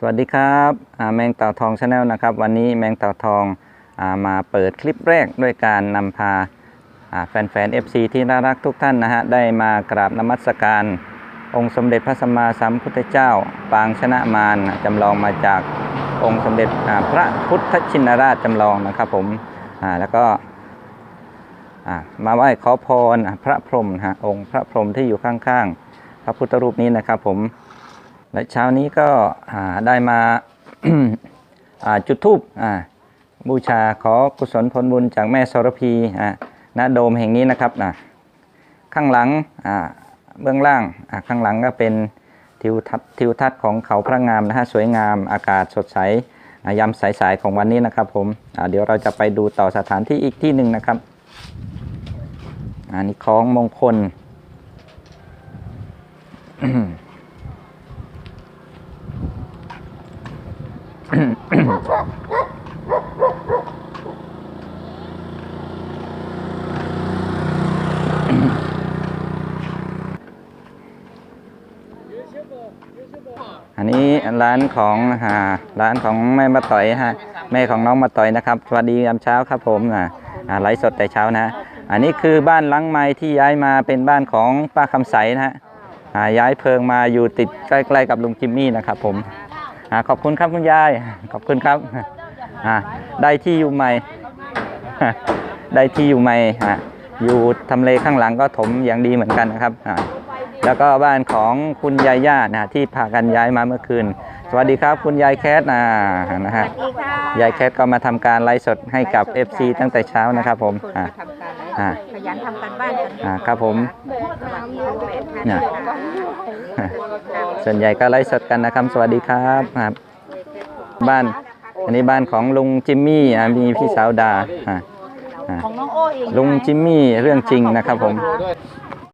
สวัสดีครับแมงเต่าทองชาแนลนะครับ วันนี้แมงเต่าทองอมาเปิดคลิปแรกด้วยการนำพาแฟนๆ FC ที่น่ารักทุกท่านนะฮะได้มากราบนมัสการ องค์สมเด็จพระสัมมาสัมพุทธเจ้า ปางชนะมารจำลองมาจากองค์สมเด็จพระพุทธชินราชจำลองนะครับผมแล้วก็มาไหว้ขอพรพระพรหมฮะองค์พระพรหมที่อยู่ข้างๆ พระพุทธรูปนี้นะครับผม และเช้านี้ก็ได้มาาจุดธูปบูชาขอกุศลผลบุญจากแม่สรพีณโดมแห่งนี้นะครับนะข้างหลังเบื้องล่างข้างหลังก็เป็นทิวทัศน์ทิวทัศน์ของเขาพระงามนะฮะสวยงามอากาศสดใสยามสายๆของวันนี้นะครับผมเดี๋ยวเราจะไปดูต่อสถานที่อีกที่หนึ่งนะครับอันนี้ของมงคล อันนี้ร้านของอ่าร้านของแม่มาต่อยฮะแม่ของน้องมาต่อยนะครับสวัสดียามเช้าครับผมอ่าอ่าไลฟ์สดแต่เช้านะ อันนี้คือบ้านหลังไม้ที่ย้ายมาเป็นบ้านของป้าคำใสนะฮะย้ายเพิงมาอยู่ติดใกล้ๆกับลุงจิมมี่นะครับผม ขอบคุณครับคุณยาย ขอบคุณครับอ่าได้ที่อยู่ใหม่ ได้ที่อยู่ใหม่อ่าอยู่ทำเลข้างหลังก็ถมอย่างดีเหมือนกันนะครับอ่าแล้วก็บ้านของคุณยายานะที่พากันย้ายมาเมื่อคืน สวัสดีครับคุณยายแคทนะนะฮะสวัสดีค่ะยายแคทก็มาทำการไลฟ์สดให้กับ FC ตั้งแต่เช้านะครับผมคน อ่ามาทำการอ่า ขยันทำการบ้านกันอ่าครับผมสวัสดีทั้งแปดท่านเนี่ยค่ะส่วนใหญ่ก็ไลฟ์สดกันนะครับ สวัสดีครับครับ บ้าน อันนี้บ้านของลุงจิมมี่อ่ามีพี่สาวดาอ่าอ่าของน้องโอ้เองลุงจิมมี่เรื่องจริงนะครับผม